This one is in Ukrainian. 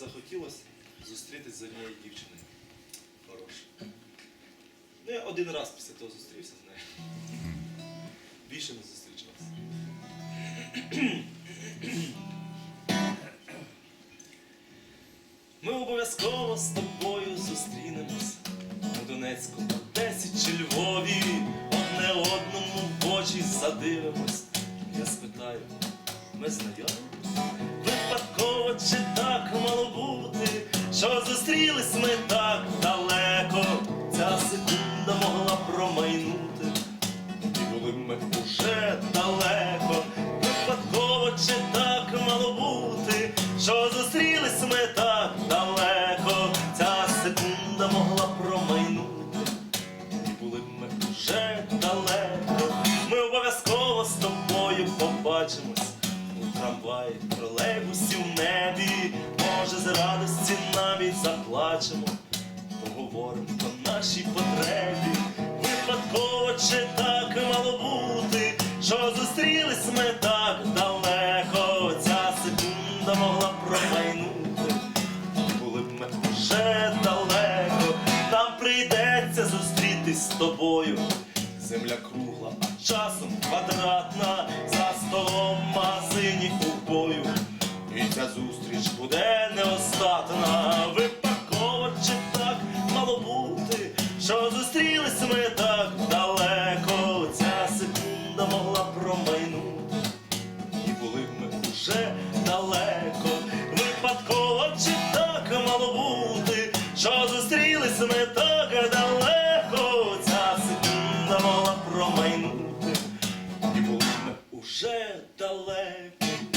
хотілося зустрітись з однією дівчиною. Хорошою. Ну, я один раз після того зустрівся з нею. Більше не зустрічався. Ми обов'язково з тобою зустрінемось у Донецьку, Одесі чи Львові, одне одному в очі задивимось. Я спитаю, ми знайомі? Випадково чи так мало бути, що зустрілись ми так далеко, ця секунда могла промайнути, і були ми уже далеко, випадково чи так мало бути, що зустрілись ми так далеко, ця секунда могла промайнути, і були ми вже далеко. Ми обов'язково з тобою побачимось трамваї, тролейбусі в небі. Може, з радості навіть заплачемо, поговоримо про нашій потребі. Випадково чи так мало бути, що зустрілись ми так далеко. Ця секунда могла промайнути були б ми вже далеко, нам прийдеться зустрітись з тобою. Земля кругла, а часом квадратна, магазині у бою. І ця зустріч буде не остатна. Випадково чи так мало бути, що зустрілись ми так далеко. Ця секунда могла промайнути і були б ми уже далеко. Випадково чи так мало бути, що зустрілись ми так далеко. Ця секунда могла промайнути, і були б ми уже далеко.